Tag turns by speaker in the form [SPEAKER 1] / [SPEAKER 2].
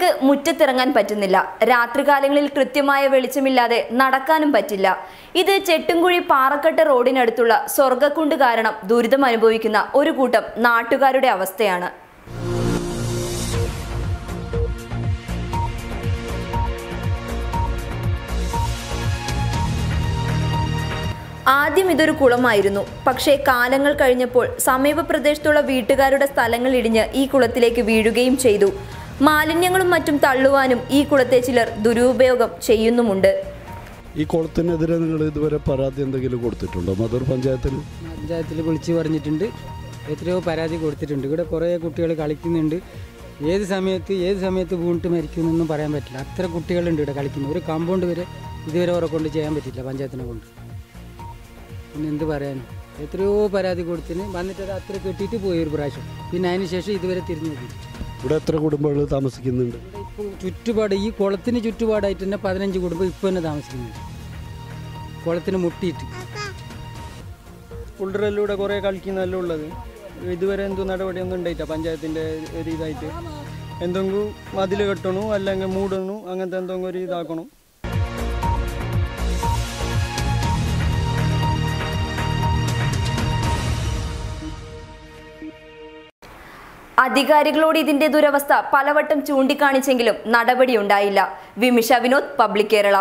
[SPEAKER 1] കുട്ടികൾക്ക് മുറ്റത്തിറങ്ങാൻ പറ്റുന്നില്ല. രാത്രികാലങ്ങളിൽ കൃത്യമായ വെളിച്ചമില്ലാതെ നടക്കാനും പറ്റില്ല. ഇത് ചെട്ടുംകുഴി പാറക്കെട്ട് റോഡിനടുത്തുള്ള സ്വർഗക്കുണ്ട് കാരണം ദുരിതം അനുഭവിക്കുന്ന ഒരു കൂട്ടം നാട്ടുകാരുടെ അവസ്ഥയാണ്. ആദ്യം ഇതൊരു കുളമായിരുന്നു. പക്ഷേ കാലങ്ങൾ കഴിഞ്ഞപ്പോൾ സമീപ പ്രദേശത്തുള്ള വീട്ടുകാരുടെ സ്ഥലങ്ങൾ ഇടിഞ്ഞ് ഈ കുളത്തിലേക്ക് വീഴുകയും ചെയ്തു. മാലിന്യങ്ങളും മറ്റും തള്ളുവാനും ഈ കുളത്തെ ചിലർ ദുരുപയോഗം ചെയ്യുന്നുമുണ്ട്.
[SPEAKER 2] ഈ കുളത്തിനെതിരെ നിങ്ങൾ ഇതുവരെ പരാതി എന്തെങ്കിലും കൊടുത്തിട്ടുണ്ടോ? മധുർ പഞ്ചായത്തിൽ?
[SPEAKER 3] പഞ്ചായത്തിൽ വിളിച്ച് പറഞ്ഞിട്ടുണ്ട്. എത്രയോ പരാതി കൊടുത്തിട്ടുണ്ട്. ഇവിടെ കുറേ കുട്ടികൾ കളിക്കുന്നുണ്ട്. ഏത് സമയത്ത് ഏത് സമയത്ത് വീണിട്ട് മരിക്കുമെന്നൊന്നും പറയാൻ പറ്റില്ല. അത്ര കുട്ടികളുണ്ട് ഇവിടെ കളിക്കുന്നത്. ഒരു കമ്പൗണ്ട് വരെ ഇതുവരെ അവരെ കൊണ്ട് ചെയ്യാൻ പറ്റില്ല പഞ്ചായത്തിനെ കൊണ്ട്. പിന്നെ എന്ത് പറയാനും? എത്രയോ പരാതി കൊടുത്തിന്. വന്നിട്ട് അത് അത്ര കെട്ടിയിട്ട് പോയി ഒരു പ്രാവശ്യം. പിന്നെ അതിന് ശേഷം ഇതുവരെ തിരിഞ്ഞു നോക്കി.
[SPEAKER 2] ഇവിടെ എത്ര കുടുംബങ്ങൾ താമസിക്കുന്നുണ്ട്?
[SPEAKER 3] ഇപ്പം ചുറ്റുപാട് ഈ കുളത്തിന് ചുറ്റുപാടായിട്ട് തന്നെ പതിനഞ്ച് കുടുംബം ഇപ്പൊ തന്നെ താമസിക്കുന്നുണ്ട്. കുളത്തിന് മുട്ടിയിട്ട്.
[SPEAKER 4] ഫുൾഡറിലൂടെ കുറേ കളിക്കുന്നതല്ല ഉള്ളത്? ഇതുവരെ എന്തോ നടപടിയൊന്നും ഉണ്ടായിട്ട പഞ്ചായത്തിന്റെ ഒരു ഇതായിട്ട്? എന്തെങ്കിലും മതിൽ കെട്ടണു അല്ലെങ്കിൽ മൂടണു അങ്ങനത്തെ എന്തെങ്കിലും ഒരു ഇതാക്കണം?
[SPEAKER 1] അധികാരികളോട് ഇതിന്റെ ദുരവസ്ഥ പലവട്ടം ചൂണ്ടിക്കാണിച്ചെങ്കിലും നടപടിയുണ്ടായില്ല. വിമിഷ വിനോദ് പബ്ലിക് കേരള.